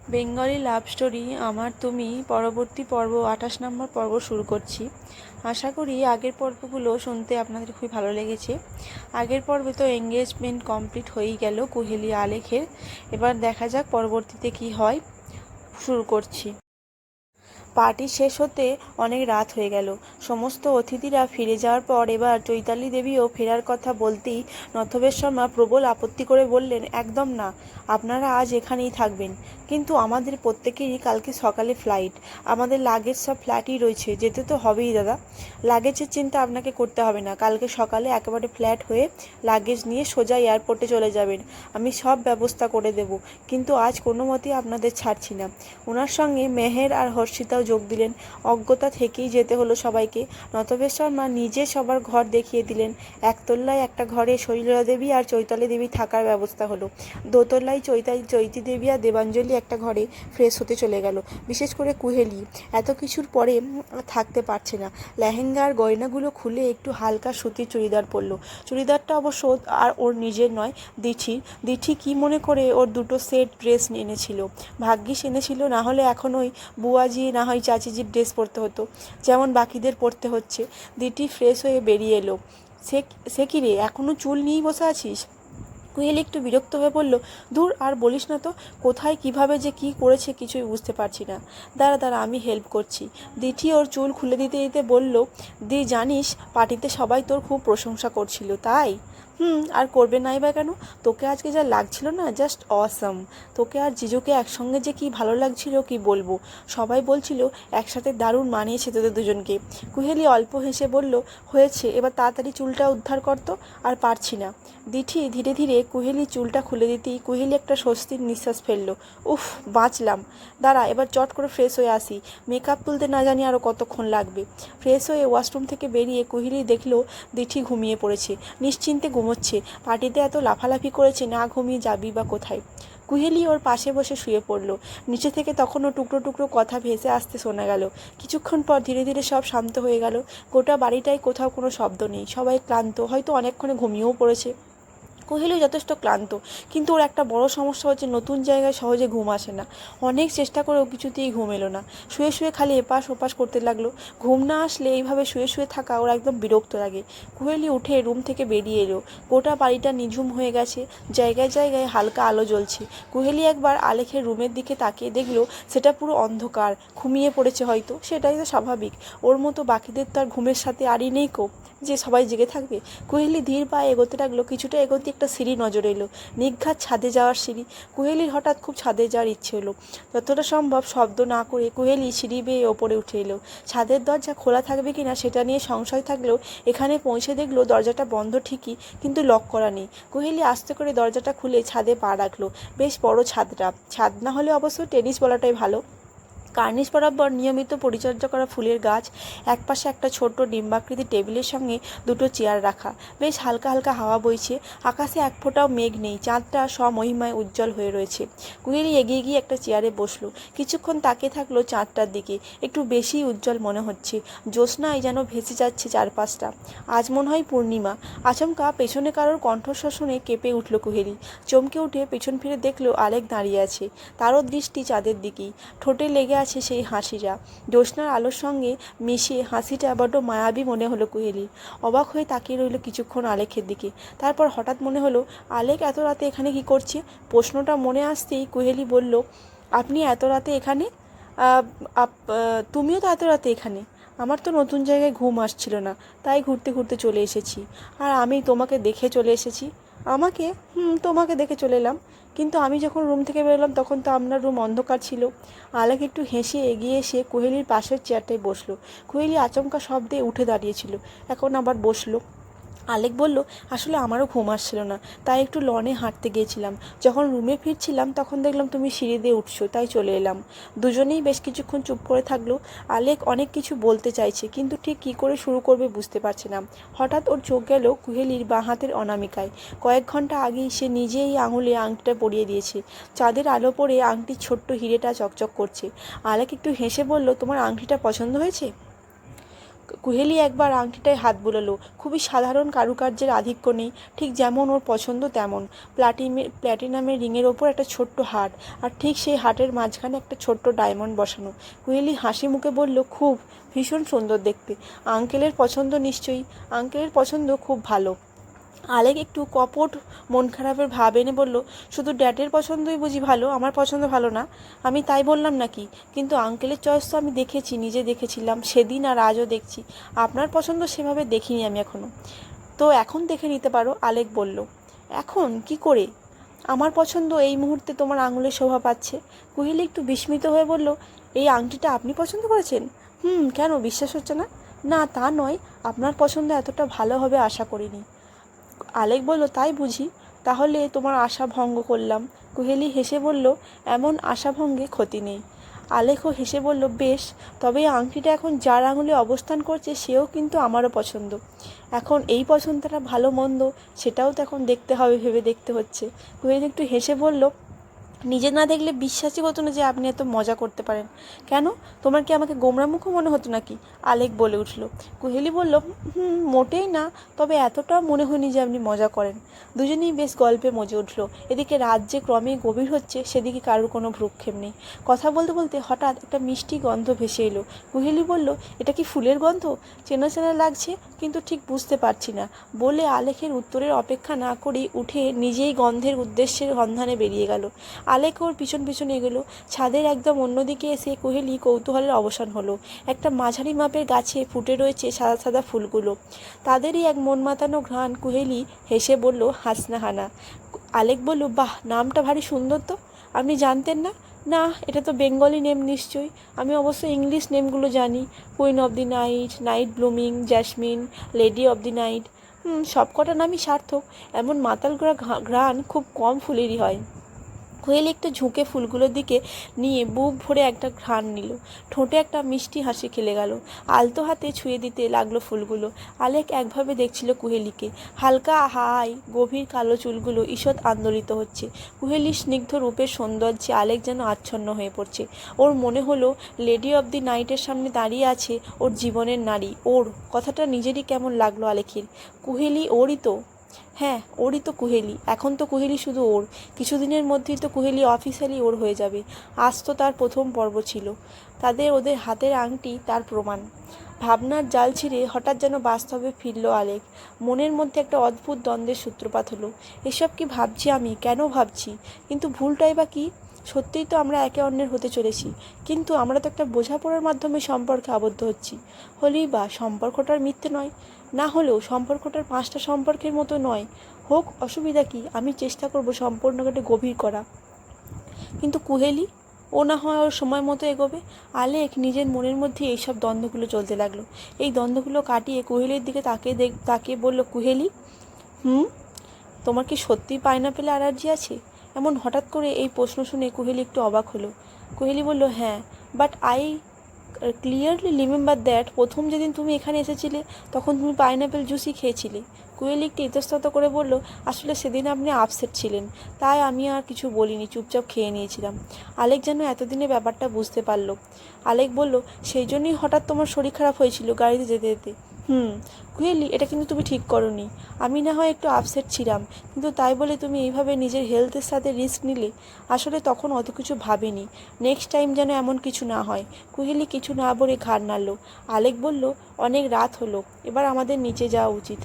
Bengali love story, আমার, তুমি, পরবর্তী পর্ব, আঠাশ নম্বর পর্ব শুরু করছি। আশা করি আগের পর্বগুলো শুনতে আপনাদের খুবই ভালো লেগেছে। আগের পর্বে তো এঙ্গেজমেন্ট কমপ্লিট হয়েই গেল কুহেলি আলেখের। এবার দেখা যাক পরবর্তীতে কি হয়, শুরু করছি। পার্টি শেষ হতে অনেক রাত হয়ে গেল। সমস্ত অতিথিরা ফিরে যাওয়ার পর এবার চৈতালি দেবীও ফেরার কথা বলতেই নথবেশ শর্মা প্রবল আপত্তি করে বললেন, একদম না, আপনারা আজ এখানেই থাকবেন। কিন্তু আমাদের প্রত্যেকেরই কালকে সকালে ফ্লাইট আমাদের লাগেজ সব ফ্ল্যাটই রয়েছে, যেতে তো হবেই দাদা। লাগেজের চিন্তা আপনাকে করতে হবে না। কালকে সকালে একেবারে ফ্ল্যাট হয়ে লাগেজ নিয়ে সোজা এয়ারপোর্টে চলে যাবেন। আমি সব ব্যবস্থা করে দেব। কিন্তু আজ কোনো মতেই আপনাদের ছাড়ছি না। ওনার সঙ্গে মেহের আর হর্ষিতাও যোগ দিলেন। অজ্ঞতা থেকেই যেতে হলো সবাইকে। নতবেশ শর্মা নিজে সবার ঘর দেখিয়ে দিলেন। একতলায় একটা ঘরে শৈলজা দেবী আর চৈতালি দেবী থাকার ব্যবস্থা হলো। দোতলায় চৈতালি, চৈতি দেবী আর দেবাঞ্জলি একটা ঘরে ফ্রেশ হতে চলে গেল। বিশেষ করে কুহেলি। এত কিছুর পরে থাকতে পারছে না। লেহেঙ্গা আর গয়নাগুলো খুলে একটু হালকা সুতির চুড়িদার পরলো। চুড়িদারটা অবশ্য আর ওর নিজের নয়, দিঠির। দিঠি কি মনে করে ওর দুটো সেট ড্রেস এনেছিল? ভাগ্যিস এনেছিল, না হলে এখন ওই বুয়াজি, না হয় চাচিজির ড্রেস পরতে হতো। যেমন বাকিদের পরতে হচ্ছে। দিটি ফ্রেশ হয়ে বেরিয়ে এলো। সে সে কি রে? এখনও চুল নিয়েই বসে আছিস? কুয়েল একটু বিরক্ত হয়ে বলল, দূর, আর বলিস না তো, কোথায়, কীভাবে যে কি করেছে কিছুই বুঝতে পারছি না। দাঁড়া দাঁড়া, আমি হেল্প করছি। দিঠি ওর চুল খুলে দিতে দিতে বলল, দি, জানিস, পার্টিতে সবাই তোর খুব প্রশংসা করছিল, তাই? হুম, আর করবে নাই বা কেন? তোকে আজকে যা লাগছিল না জাস্ট অসাম তোকে আর জিজুকে একসঙ্গে যে কি ভালো লাগছিল কি বলব? সবাই বলছিল, একসাথে দারুণ মানিয়েছে তোদের দুজনকে। কুহেলি অল্প হেসে বলল, হয়েছে, এবার তাড়াতাড়ি চুলটা উদ্ধার করতো আর পারছি না। দিঠি ধীরে ধীরে কুহেলি চুলটা খুলে দিতেই কুহেলি একটা স্বস্তির নিঃশ্বাস ফেলল। উফ, বাঁচলাম। দাঁড়া, এবার চট করে ফ্রেশ হয়ে আসি। মেকআপ তুলতে না জানি আরও কতক্ষণ লাগবে। ফ্রেশ হয়ে ওয়াশরুম থেকে বেরিয়ে কুহেলি দেখল দিঠি ঘুমিয়ে পড়েছে। নিশ্চিন্তে ঘুমোচ্ছে। পার্টিতে এত লাফালাফি করেছে, না ঘুমিয়ে যাবি বা কোথায়? কুহেলি ওর পাশে বসে শুয়ে পড়ল। নিচে থেকে তখনও টুকরো টুকরো কথা ভেসে আসতে শোনা গেল। কিছুক্ষণ পর ধীরে ধীরে সব শান্ত হয়ে গেল। গোটা বাড়িটায় কোথাও কোনো শব্দ নেই। সবাই ক্লান্ত, হয়তো অনেকক্ষণে ঘুমিয়েও পড়েছে। কোহেলিও যথেষ্ট ক্লান্ত। কিন্তু ওর একটা বড় সমস্যা হচ্ছে নতুন জায়গায় সহজে ঘুম আসে না। অনেক চেষ্টা করেও কিছুতেই ঘুম এলো না। শুয়ে শুয়ে খালি এপাশ ওপাশ করতে লাগল। ঘুম না আসলে এইভাবে শুয়ে শুয়ে থাকা ওর একদম বিরক্ত লাগে। কোহেলি, উঠে রুম থেকে বেরিয়ে এলো। গোটা বাড়িটা নিঝুম হয়ে গেছে। জায়গায় জায়গায় হালকা আলো জ্বলছে। কোহেলি একবার আলেখের রুমের দিকে তাকিয়ে দেখল, সেটা পুরো অন্ধকার। ঘুমিয়ে পড়েছে হয়তো। সেটাই তো স্বাভাবিক। ওর মতো বাকিদের তো আর ঘুমের সাথে আরই নেই কো? যে সবাই জেগে থাকবে। কোহেলি, ধীর পায়ে এগোতে লাগল। কিছুটা এগোতে একটা সিঁড়ি নজরে এলো। নিঘাত ছাদে যাওয়ার সিঁড়ি। কুহেলির হঠাৎ খুব ছাদে যাওয়ার ইচ্ছে হলো যতটা সম্ভব শব্দ না করে কুহেলি সিঁড়ি বেয়ে ওপরে উঠে এলো। ছাদের দরজা খোলা থাকবে কিনা সেটা নিয়ে সংশয় থাকলেও এখানে পৌঁছে দেখল দরজাটা বন্ধ ঠিকই, কিন্তু লক করা নেই। কুহেলি আস্তে করে দরজাটা খুলে ছাদে পা রাখল। বেশ বড় ছাদটা। ছাদ না হলে অবশ্য টেনিস বলাটাই ভালো। কার্নিশ বরাবর নিয়মিত পরিচর্যা করা ফুলের গাছ, একপাশে একটা ছোট্ট ডিম্বাকৃতি টেবিলের সঙ্গে দুটো চেয়ার রাখা। বেশ হালকা হালকা হাওয়া বইছে, আকাশে এক ফোঁটাও মেঘ নেই, চাঁদটা স্বমহিমায় উজ্জ্বল হয়ে রয়েছে। কুয়েলি এগিয়ে গিয়ে একটা চেয়ারে বসল। কিছুক্ষণ তাকিয়ে থাকল চাঁদটার দিকে। একটু বেশি উজ্জ্বল মনে হচ্ছে। জ্যোৎস্নায় যেন ভেসে যাচ্ছে চারপাশটা। আজ মনে হয় পূর্ণিমা। আচমকা পেছনে কারোর কণ্ঠস্বর শুনে কেঁপে উঠল কুহেলি চমকে উঠে পেছন ফিরে দেখল আলেক দাঁড়িয়ে আছে। তারও দৃষ্টি চাঁদের দিকেই। ঠোঁটে লেগে আছে সেই হাসিটা। জ্যোৎস্নার আলোর সঙ্গে মিশে হাসিটা বড্ড মায়াবী মনে হলো কুহেলি। অবাক হয়ে তাকিয়ে রইল কিছুক্ষণ আলেখের দিকে। তারপর হঠাৎ মনে হলো আলেক এত রাতে এখানে কি করছে? প্রশ্নটা মনে আসতেই কুহেলি বলল, আপনি এত রাতে এখানে? তুমিও তো এত রাতে এখানে? আমার তো নতুন জায়গায় ঘুম আসছিল না, তাই ঘুরতে ঘুরতে চলে এসেছি। আর আমি তোমাকে দেখে চলে এসেছি। আমাকে? হুম, তোমাকে দেখে চলে এলাম। কিন্তু আমি যখন রুম থেকে বেরোলাম, তখন তো আপনার রুম অন্ধকার ছিল। আলেক একটু হেসে এগিয়ে এসে কোহেলির পাশের চেয়ারটায় বসল। কোহেলি আচমকা শব্দে উঠে দাঁড়িয়েছিল। এখন আবার বসল। আলেক বলল, আসলে আমারও ঘুম আসছিল না। তাই একটু লনে হাঁটতে গিয়েছিলাম। যখন রুমে ফিরছিলাম, তখন দেখলাম তুমি সিঁড়ি দিয়ে উঠছো, তাই চলে এলাম। দুজনেই বেশ কিছুক্ষণ চুপ করে থাকল। আলেক অনেক কিছু বলতে চাইছে, কিন্তু ঠিক কী করে শুরু করবে বুঝতে পারছে না। হঠাৎ ওর চোখ গেল কুহেলির বাঁ হাতের অনামিকায়। কয়েক ঘণ্টা আগেই সে নিজেই আঙুলে আংটিটা পরিয়ে দিয়েছে। চাঁদের আলো পড়ে আংটির ছোট্ট হিরেটা চকচক করছে। আলেক একটু হেসে বলল, তোমার আংটিটা পছন্দ হয়েছে? কুহেলি একবার আংটিটায় হাত বুলালো। খুবই সাধারণ কারুকার্যের আধিক্য নেই, ঠিক যেমন ওর পছন্দ তেমন। প্লাটিমে প্ল্যাটিনামের রিংয়ের ওপর একটা ছোট্ট হাট, আর ঠিক সেই হাটের মাঝখানে একটা ছোট্ট ডায়মন্ড বসানো। কুহেলি হাসি মুখে বলল, খুব, ভীষণ সুন্দর দেখতে। আঙ্কেলের পছন্দ নিশ্চয়ই। আঙ্কেলের পছন্দ খুব ভালো। আলেক একটু কপট, মন খারাপের ভাব এনে বলল, শুধু ড্যাডের পছন্দই বুঝি ভালো, আমার পছন্দ ভালো না। আমি তাই বললাম নাকি? কিন্তু আঙ্কেলের চয়েস তো আমি দেখেছি, নিজে দেখেছিলাম, সেদিন আর আজও দেখছি। আপনার পছন্দ সেভাবে দেখিনি আমি এখনও তো এখন দেখে নিতে পারো, আলেক বলল। এখন? কি করে? আমার পছন্দ এই মুহূর্তে তোমার আঙুলের শোভা পাচ্ছে। কুহিলি একটু বিস্মিত হয়ে বলল, এই আংটিটা আপনি পছন্দ করেছেন? হুম, কেন? বিশ্বাস হচ্ছে না? না, তা নয়। আপনার পছন্দ এতটা ভালো হবে আশা করিনি। আলেক বলল, তাই বুঝি। তাহলে তোমার আশা ভঙ্গ করলাম। কুহেলি হেসে বলল, এমন আশা ভঙ্গে ক্ষতি নেই। আলেকও হেসে বলল, বেশ, তবে এই আংটিটা এখন যার আঙুলে অবস্থান করছে, সেও কিন্তু আমারও পছন্দ। এখন এই পছন্দটা ভালো মন্দ, সেটাও তো এখন দেখতে হবে, ভেবে দেখতে হচ্ছে। কুহেলি একটু হেসে বলল নিজে না দেখলে বিশ্বাসই হতো না যে আপনি এত মজা করতে পারেন। কেন? তোমার কি আমাকে গোমরামুখো মনে হতো নাকি? আলেক বলে উঠল। কুহেলি বলল, হুম, মোটেই না। তবে এতটাও মনে হয়নি যে আপনি মজা করেন। দুজনেই বেশ গল্পে মজে উঠল। এদিকে রাত যে ক্রমে গভীর হচ্ছে, সেদিকে কারোর কোনো ভ্রুক্ষেপ নেই। কথা বলতে বলতে হঠাৎ একটা মিষ্টি গন্ধ ভেসে এলো। কুহেলি বলল, এটা কি ফুলের গন্ধ? চেনা চেনা লাগছে, কিন্তু ঠিক বুঝতে পারছি না। বলে আলেখের উত্তরের অপেক্ষা না করেই উঠে নিজেই গন্ধের উদ্দেশ্যের সন্ধানে বেরিয়ে গেল। আলেক ওর পিছন পিছন এগোলো। ছাদের একদম অন্যদিকে এসে কোহেলি কৌতূহলের অবসান হলো। একটা মাঝারি মাপের গাছে ফুটে রয়েছে সাদা সাদা ফুলগুলো। তাদেরই এক মন মাতানো ঘ্রাণ কুহেলি হেসে বলল, হাসনা হানা। আলেক বলল, বাহ, নামটা ভারী সুন্দর তো। আপনি জানতেন না? না, এটা তো বেঙ্গলি নেম নিশ্চয়ই। আমি অবশ্য ইংলিশ নেমগুলো জানি। Queen of the night night blooming, jasmine, lady of the night. Hmm সব কটা নামই সার্থক। এমন মাতাল ঘ্রাণ খুব কম ফুলেরই হয়। কোয়েল একটু ঝুঁকে ফুলগুলোর দিকে নিয়ে বুক ভরে একটা ঘ্রাণ নিল। ঠোঁটে একটা মিষ্টি হাসি খেলে গেল। আলতো হাতে ছুঁয়ে দিতে লাগল ফুলগুলো। আলেক একভাবে দেখছিল কুহেলিকে। হালকা হাই গভীর কালো চুলগুলো ঈষৎ আন্দোলিত হচ্ছে। কুহেলির স্নিগ্ধ রূপের সৌন্দর্যে আলেক যেন আচ্ছন্ন হয়ে পড়ছে। ওর মনে হলো লেডি অব দি নাইটের সামনে দাঁড়িয়ে আছে ওর জীবনের নারী। ওর কথাটা নিজেরই কেমন লাগল আলেখির কুহেলি, ওরই তো। হ্যাঁ ওরই তো কুহেলি। এখন তো কুহেলি শুধু ওর। কিছুদিনের মধ্যেই তো কুহেলি অফিসিয়ালি ওর হয়ে যাবে। আজ তো তার প্রথম পর্ব ছিল। তাদের, ওদের হাতের আংটি তার প্রমাণ। ভাবনার জাল ছিঁড়ে হঠাৎ যেন বাস্তবে ফিরল আলেক। মনের মধ্যে একটা অদ্ভুত দ্বন্দ্বের সূত্রপাত হলো। এসব কি ভাবছি আমি? কেন ভাবছি? কিন্তু ভুলটাই বা কী? সত্যিই তো আমরা একে অন্যের হতে চলেছি। কিন্তু আমরা তো একটা বোঝাপড়ার মাধ্যমে সম্পর্কে আবদ্ধ হচ্ছি। হলেই বা সম্পর্কটার মিথ্যে নয়। না হলেও সম্পর্কটার পাঁচটা সম্পর্কের মতো নয়। হোক, অসুবিধা কি? আমি চেষ্টা করব সম্পূর্ণকে গভীর করা। কিন্তু কুহেলি, ও না হয় ওর সময় মতো এগোবে? আলেক নিজের মনের মধ্যে এইসব দ্বন্দ্বগুলো চলতে লাগল। এই দ্বন্দ্বগুলো কাটিয়ে কুহেলির দিকে তাকে দেখ, তাকিয়ে বলল, কুহেলি, হুম? তোমার কি সত্যিই পাইনাপেলে অ্যালার্জি আছে? এমন হঠাৎ করে এই প্রশ্ন শুনে কুহেলি একটু অবাক হলো। কুহেলি বলল হ্যাঁ but I clearly remember that প্রথম যেদিন তুমি এখানে এসেছিলে, তখন তুমি পাইনাপেল জুসই খেয়েছিলে। কুয়েল একটি ইতস্তত করে বলল, আসলে সেদিন আপনি আপসেট ছিলেন, তাই আমি আর কিছু বলিনি, চুপচাপ খেয়ে নিয়েছিলাম। আলেক যেন এতদিনে ব্যাপারটা বুঝতে পারল। আলেক বলল, সেই জন্যই হঠাৎ তোমার শরীর খারাপ হয়েছিল গাড়িতে যেতে যেতে। হুম কুয়েলি এটা কিন্তু তুমি ঠিক করনি। আমি না হয় একটু আপসেট ছিলাম, কিন্তু তাই বলে তুমি এইভাবে নিজের হেলথের সাথে রিস্ক নিলে, আসলে তখন অত কিছু ভাবিনি। নেক্সট টাইম যেন এমন কিছু না হয়, কুহেলি কিছু না বলে ঘাড় নাড়ল। আলেক বলল, অনেক রাত হলো, এবার আমাদের নিচে যাওয়া উচিত।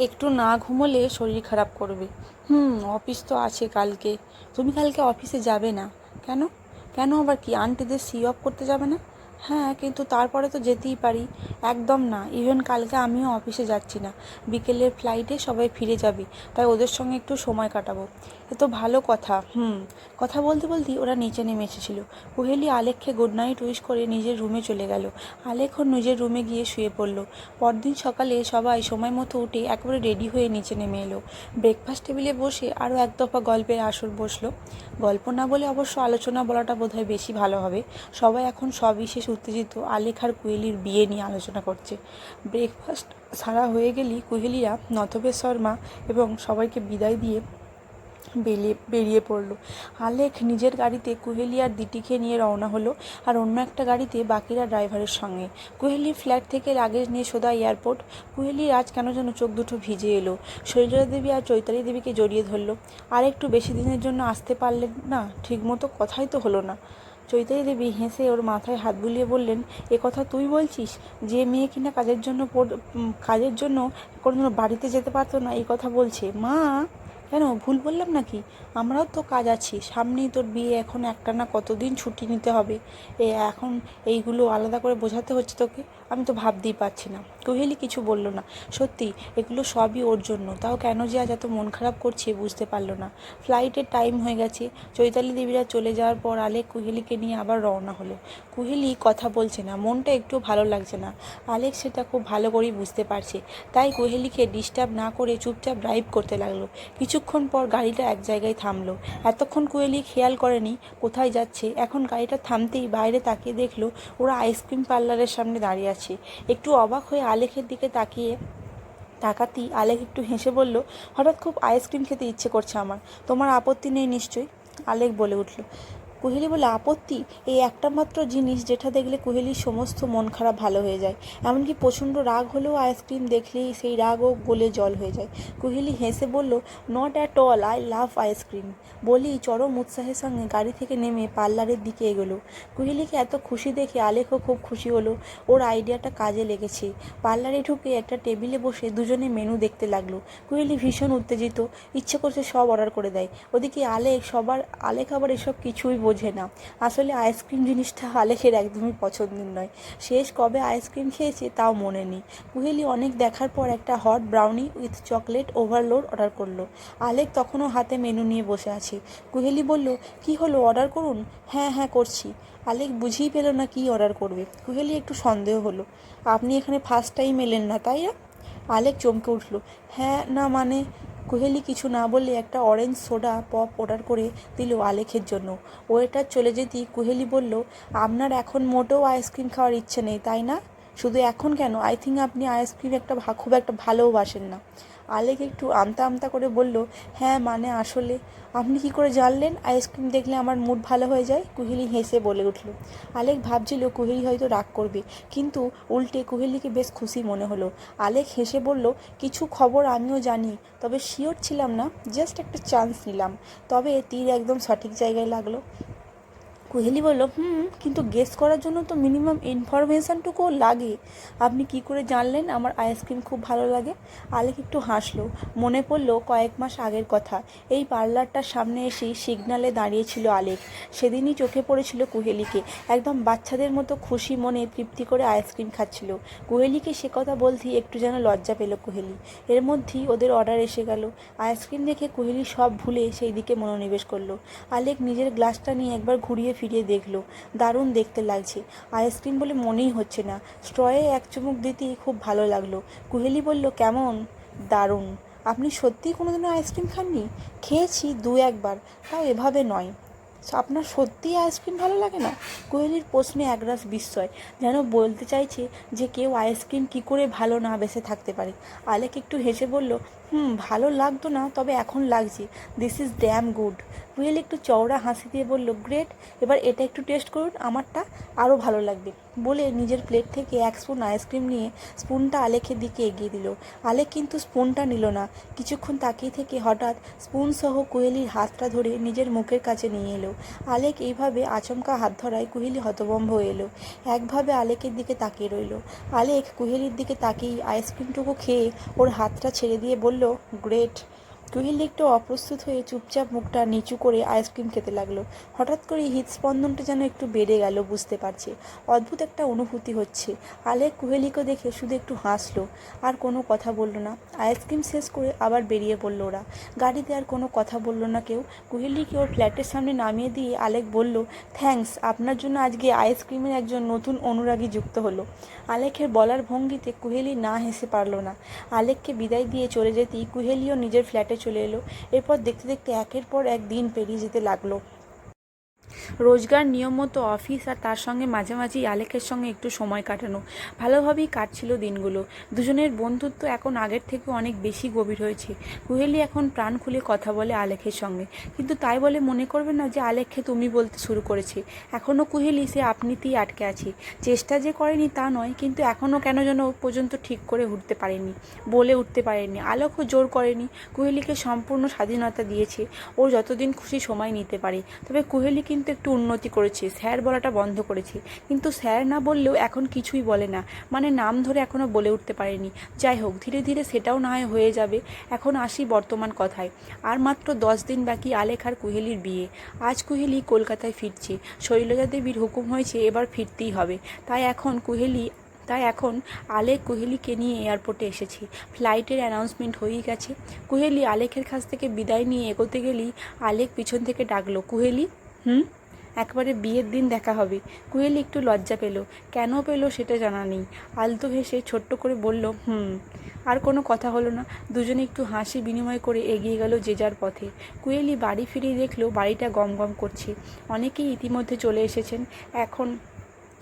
একটু না ঘুমোলে শরীর খারাপ করবে। হুম অফিস তো আছে কালকে। তুমি কালকে অফিসে যাবে না। কেন? কেন আবার কি? আন্টিদের সি অফ করতে যাবে না? হ্যাঁ কিন্তু তারপরে তো যেতেই পারি। একদম না ইভেন কালকে আমিও অফিসে যাচ্ছি না। বিকেলের ফ্লাইটে সবাই ফিরে যাবে, তাই ওদের সঙ্গে একটু সময় কাটাবো। এ তো ভালো কথা, হুম। কথা বলতে বলতেই ওরা নিচে নেমে এসেছিল। কোহেলি আলেককে গুড নাইট উইশ করে নিজের রুমে চলে গেল। আলেক ওর নিজের রুমে গিয়ে শুয়ে পড়ল। পরদিন সকালে সবাই সময় মতো উঠে একেবারে রেডি হয়ে নিচে নেমে এলো। ব্রেকফাস্ট টেবিলে বসে আরও এক দফা গল্পের আসর বসল। গল্প না বলে অবশ্য আলোচনা বলাটা বোধহয় বেশি ভালো হবে। সবাই এখন সবিশেষ উত্তেজিত আলেখ আর কুহেলির বিয়ে নিয়ে আলোচনা করছে। ব্রেকফাস্ট সারা হয়ে গেলেই কুহেলিরা নথবেশ শর্মা এবং সবাইকে বিদায় দিয়ে বেরিয়ে বেরিয়ে পড়ল। আলেখ নিজের গাড়িতে কুহেলি আর দিটিকে নিয়ে রওনা হলো আর অন্য একটা গাড়িতে বাকিরা ড্রাইভারের সঙ্গে। কুহেলি ফ্ল্যাট থেকে লাগেজ নিয়ে সোদা এয়ারপোর্ট কুহেলির আজ কেন যেন চোখ দুটো ভিজে এলো। শৈলজা দেবী আর চৈতালি দেবীকে জড়িয়ে ধরলো। আর একটু বেশি দিনের জন্য আসতে পারলেন না, ঠিকমতো কথাই তো হলো না। চৈতালি দেবী হেসে ওর মাথায় হাত বুলিয়ে বললেন, এ কথা তুই বলছিস? যে মেয়ে কিনা কাজের জন্য কাজের জন্য কোনো বাড়িতে যেতে পারতো না এই কথা বলছে। মা! কেন? ভুল বললাম নাকি? আমরাও তো কাজ আছি। সামনেই তোর বিয়ে, এখন একটা না কতদিন ছুটি নিতে হবে? এ, এখন এইগুলো আলাদা করে বোঝাতে হচ্ছে তোকে? আমি তো ভাবতেই পারছি না। কোহেলি কিছু বলল না। সত্যি, এগুলো সবই ওর জন্য। তাও কেন যে আজ এত মন খারাপ করছে বুঝতে পারল না। ফ্লাইটের টাইম হয়ে গেছে। চৈতালি দেবীরা চলে যাওয়ার পর আলেক কুহেলিকে নিয়ে আবার রওনা হলো। কুহেলি কথা বলছে না। মনটা একটু ভালো লাগছে না। আলেক সেটা খুব ভালো করেই বুঝতে পারছে। তাই কোহেলিকে ডিস্টার্ব না করে চুপচাপ ড্রাইভ করতে লাগল। কিছুক্ষণ পর গাড়িটা এক জায়গায় থামলো। এতক্ষণ কোয়েলি খেয়াল করেনি কোথায় যাচ্ছে। এখন গাড়িটা থামতেই বাইরে তাকিয়ে দেখল ওরা আইসক্রিম পার্লারের সামনে দাঁড়িয়ে আছে। একটু অবাক হয়ে আলেখের দিকে তাকিয়ে তাকাতি আলেখ একটু হেসে বলল, হঠাৎ খুব আইসক্রিম খেতে ইচ্ছে করছে আমার। তোমার আপত্তি নেই নিশ্চয়ই? আলেক বলে উঠল কোহেলি বলে, আপত্তি? এই একটা মাত্র জিনিস যেটা দেখলে কোহেলির সমস্ত মন খারাপ ভালো হয়ে যায়। এমনকি প্রচণ্ড রাগ হলেও আইসক্রিম দেখলেই সেই রাগও গলে জল হয়ে যায়। কোহেলি হেসে বলল not at all I love ice cream বলি চরম উৎসাহের সঙ্গে গাড়ি থেকে নেমে পার্লারের দিকে এগোলো। কোহেলিকে এত খুশি দেখে আলেকও খুব খুশি হলো। ওর আইডিয়াটা কাজে লেগেছে। পার্লারে ঢুকে একটা টেবিলে বসে দুজনে মেনু দেখতে লাগল। কোহেলি ভীষণ উত্তেজিত। ইচ্ছে করছে সব অর্ডার করে দেয়। ওদিকে আলেক সবার আলেক আবার এসব কিছুই বোঝে না। আসলে আইসক্রিম জিনিসটা আলেকের একদমই পছন্দের নয়। শেষ কবে আইসক্রিম খেয়েছে তাও মনে নেই। কুহেলি অনেক দেখার পর একটা hot brownie with chocolate overload order করল। আলেক তখনও হাতে মেনু নিয়ে বসে আছে। কুহেলি বলল, কি হলো অর্ডার করুন? হ্যাঁ হ্যাঁ করছি। আলেক বুঝেই পেল না কি অর্ডার করবে। কুহেলি একটু সন্দেহ হলো, আপনি এখানে ফার্স্ট টাইম এলেন না, তাই না? আলেক চমকে উঠল হ্যাঁ না মানে কোহেলি কিছু না বললে একটা অরেঞ্জ সোডা পপ অর্ডার করে দিল আলেখের জন্য। ওয়েটার চলে যেতেই কোহেলি বলল, আপনার এখন মোটেও আইসক্রিম খাওয়ার ইচ্ছে নেই, তাই না? শুধু এখন কেন? আই থিঙ্ক আপনি আইসক্রিম একটা খুব একটা ভালোবাসেন না। আলেক একটু আমতা আমতা করে বলল হ্যাঁ মানে আসলে। আপনি কি করে জানলেন? আইসক্রিম দেখলে আমার মুড ভালো হয়ে যায়? কুহেলি হেসে বলে উঠল। আলেক ভাবছিল কুহেলি হয়তো রাগ করবে, কিন্তু উল্টে কুহেলিকে বেশ খুশি মনে হলো। আলেক হেসে বলল, কিছু খবর আমিও জানি, তবে শিওর ছিলাম না জাস্ট একটা চান্স নিলাম। তবে তীর একদম সঠিক জায়গায় লাগল। কোহেলি বলল, হুম, কিন্তু গেস করার জন্য তো মিনিমাম ইনফরমেশানটুকুও লাগে। আপনি কি করে জানলেন? আমার আইসক্রিম খুব ভালো লাগে। আলেক একটু হাসলো। মনে পড়ল কয়েক মাস আগের কথা। এই পার্লারটার সামনে এসেই সিগনালে দাঁড়িয়েছিল আলেক। সেদিনই চোখে পড়েছিল কুহেলিকে। একদম বাচ্চাদের মতো খুশি মনে তৃপ্তি করে আইসক্রিম খাচ্ছিল। কুহেলিকে সে কথা বলতেই একটু যেন লজ্জা পেল কুহেলি। এর মধ্যেই ওদের অর্ডার এসে গেল। আইসক্রিম দেখে কুহেলি সব ভুলে সেই দিকে মনোনিবেশ করল। আলেক নিজের গ্লাসটা নিয়ে একবার ঘুরিয়ে ফিরিয়ে দেখল। দারুণ দেখতে লাগছে। আইসক্রিম বলে মনেই হচ্ছে না। স্ট্রয়ে এক চুমুক দিতেই খুব ভালো লাগল। কুহেলি বলল, কেমন? দারুণ। আপনি সত্যিই কোনোদিনও আইসক্রিম খাননি? খেয়েছি দু একবার, তাও এভাবে নয়। আপনার সত্যিই আইসক্রিম ভালো লাগে না? কোহেলির প্রশ্নে একরাশ বিস্ময়, যেন বলতে চাইছে যে কেউ আইসক্রিম কী করে ভালো না বেসে থাকতে পারে। আলেক একটু হেসে বলল হুম, ভালো লাগতো না, তবে এখন লাগছে। This is damn good Koel একটু চওড়া হাসি দিয়ে বলল গ্রেট এবার এটা একটু টেস্ট করুন, আমারটা আরও ভালো লাগবে। বলে নিজের প্লেট থেকে এক স্পুন আইসক্রিম নিয়ে স্পুনটা আলেকের দিকে এগিয়ে দিল। আলেক কিন্তু স্পুনটা নিল না। কিছুক্ষণ তাকিয়ে থেকে হঠাৎ স্পুন সহ কোহেলির হাতটা ধরে নিজের মুখের কাছে নিয়ে এলো। আলেক এইভাবে আচমকা হাত ধরায় কুহেলি হতভম্ব হয়ে এলো। একভাবে আলেকের দিকে তাকিয়ে রইল। আলেক কুহেলির দিকে তাকিয়ে আইসক্রিমটুকু খেয়ে ওর হাতটা ছেড়ে দিয়ে বলল গ্রেট কুহেলি একটু অপ্রস্তুত হয়ে চুপচাপ মুখটা নিচু করে আইসক্রিম খেতে লাগল। হঠাৎ করে হৃদস্পন্দনটা যেন একটু বেড়ে গেল, বুঝতে পারছে। অদ্ভুত একটা অনুভূতি হচ্ছে। আলেক কুহেলিকে দেখে শুধু একটু হাসলো, আর কোনো কথা বলল না। আইসক্রিম শেষ করে আবার বেরিয়ে পড়ল ওরা। গাড়িতে আর কোনো কথা বলল না কেউ। কুহেলিকে ওর ফ্ল্যাটের সামনে নামিয়ে দিয়ে আলেক বলল, থ্যাঙ্কস, আপনার জন্য আজকে আইসক্রিমের একজন নতুন অনুরাগী যুক্ত হলো। আলেকের বলার ভঙ্গিতে কুহেলি না হেসে পারল না। আলেককে বিদায় দিয়ে চলে যেতেই কুহেলিও নিজের ফ্ল্যাটে চলে এলো। এরপর দেখতে দেখতে একের পর এক দিন পেরিয়ে যেতে লাগল। রোজগার নিয়ম মতো অফিস আর তার সঙ্গে মাঝে মাঝেই আলেকের সঙ্গে একটু সময় কাটানো। ভালোভাবেই কাটছিল দিনগুলো। দুজনের বন্ধুত্ব এখন আগের থেকে অনেক বেশি গভীর হয়েছে। কুহেলি এখন প্রাণ খুলে কথা বলে আলেখের সঙ্গে। কিন্তু তাই বলে মনে করবে না যে আলেখকে তুমি বলতে শুরু করেছে। এখনও কুহেলি সে আপনিতেই আটকে আছে। চেষ্টা যে করেনি তা নয়, কিন্তু এখনও কেন যেন পর্যন্ত ঠিক করে উঠতে পারেনি, বলে উঠতে পারেনি। আলোকও জোর করেনি। কুহেলিকে সম্পূর্ণ স্বাধীনতা দিয়েছে। ওর যতদিন খুশি সময় নিতে পারে। তবে কুহেলি কিন্তু একটু উন্নতি করেছে, স্যার বলাটা বন্ধ করেছে। কিন্তু স্যার না বললেও এখন কিছুই বলে না মানে নাম ধরে এখনও বলে উঠতে পারেনি। যাই হোক, ধীরে ধীরে সেটাও না হয় হয়ে যাবে। এখন আসি বর্তমান কথায়। আর মাত্র দশ দিন বাকি আলেখ আর কুহেলির বিয়ে। আজ কুহেলি কলকাতায় ফিরছে। শৈলজা দেবীর হুকুম হয়েছে এবার ফিরতেই হবে। তাই এখন কুহেলি, তাই এখন আলেক কুহেলিকে নিয়ে এয়ারপোর্টে এসেছে। ফ্লাইটের অ্যানাউন্সমেন্ট হয়েই গেছে। কুহেলি আলেকের কাছ থেকে বিদায় নিয়ে এগোতে গেলেই আলেক পিছন থেকে ডাকলো, কুহেলি? হুম? একবারে বিয়ের দিন দেখা হবে। কুয়েল একটু লজ্জা পেল। কেন পেল সেটা জানা নেই। আলতো হেসে ছোট্ট করে বলল, হুম, আর কোনো কথা হলো না। দুজনে একটু হাসি বিনিময় করে এগিয়ে গেল যে যার পথে। কুয়েলি বাড়ি ফিরে দেখল বাড়িটা গম গম করছে। অনেকেই ইতিমধ্যে চলে এসেছেন। এখন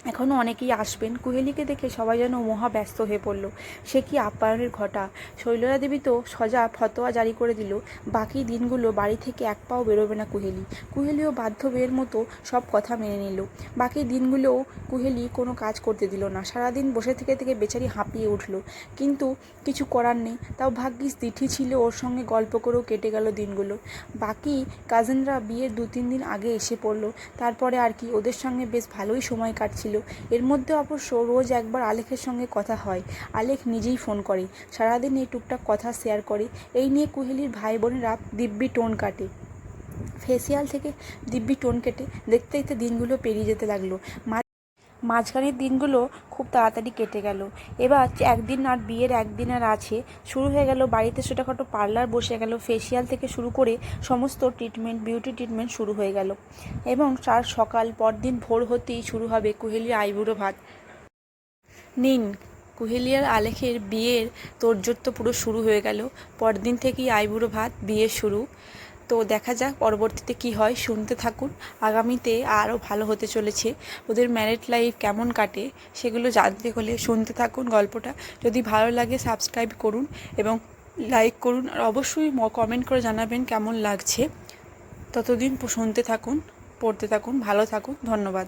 এখনও অনেকেই আসবেন। কুহেলিকে দেখে সবাই যেন মহা ব্যস্ত হয়ে পড়ল। সে কি আপ্যায়নের ঘটা? শৈলজা দেবী তো সজা ফতোয়া জারি করে দিল। বাকি দিনগুলো বাড়ি থেকে এক পাও বেরোবে না কুহেলি। কুহেলিও বাধ্য বের মতো সব কথা মেনে নিল। বাকি দিনগুলোও কুহেলি কোনো কাজ করতে দিল না। সারাদিন বসে থেকে থেকে বেচারি হাঁপিয়ে উঠল। কিন্তু কিছু করার নেই। তাও ভাগ্যিস তিথি ছিল ওর সঙ্গে গল্প করেও কেটে গেল দিনগুলো। বাকি কাজিনরা বিয়ের দু তিন দিন আগে এসে পড়ল। তারপরে আর কি, ওদের সঙ্গে বেশ ভালোই সময় কাটছিল। এর মধ্যে অবশ্য রোজ একবার আলেখের সঙ্গে কথা হয়। আলেখ নিজেই ফোন করে। সারাদিন এই টুকটাক কথা শেয়ার করে। এই নিয়ে কুহেলির ভাই বোনেরা দিব্যি টোন কাটে। ফেসিয়াল থেকে দিব্যি টোন কেটে দেখতে দেখতে দিনগুলো পেরিয়ে যেতে লাগল। মাঝখানের দিনগুলো খুব তাড়াতাড়ি কেটে গেল। এবার একদিন আর বিয়ের একদিন আর আছে, শুরু হয়ে গেল বাড়িতে ছোটোখাটো পার্লার বসে গেল ফেসিয়াল থেকে শুরু করে সমস্ত ট্রিটমেন্ট বিউটি ট্রিটমেন্ট শুরু হয়ে গেল। এবং তার সকাল পরদিন ভোর হতেই শুরু হবে কুহেলির আইবুড়ো ভাত। নিন, কুহেলিয়ার আলেখের বিয়ের তোড়জোড় তো পুরো শুরু হয়ে গেল। পরদিন থেকেই আইবুড়ো ভাত বিয়ে শুরু। তো দেখা যাক পরবর্তীতে কি হয়। শুনতে থাকুন। আগামীতে আরও ভালো হতে চলেছে। ওদের ম্যারেড লাইফ কেমন কাটে সেগুলো জানতে হলে শুনতে থাকুন গল্পটা। যদি ভালো লাগে সাবস্ক্রাইব করুন এবং লাইক করুন। আর অবশ্যই কমেন্ট করে জানাবেন কেমন লাগছে। ততদিন শুনতে থাকুন, পড়তে থাকুন, ভালো থাকুন। ধন্যবাদ।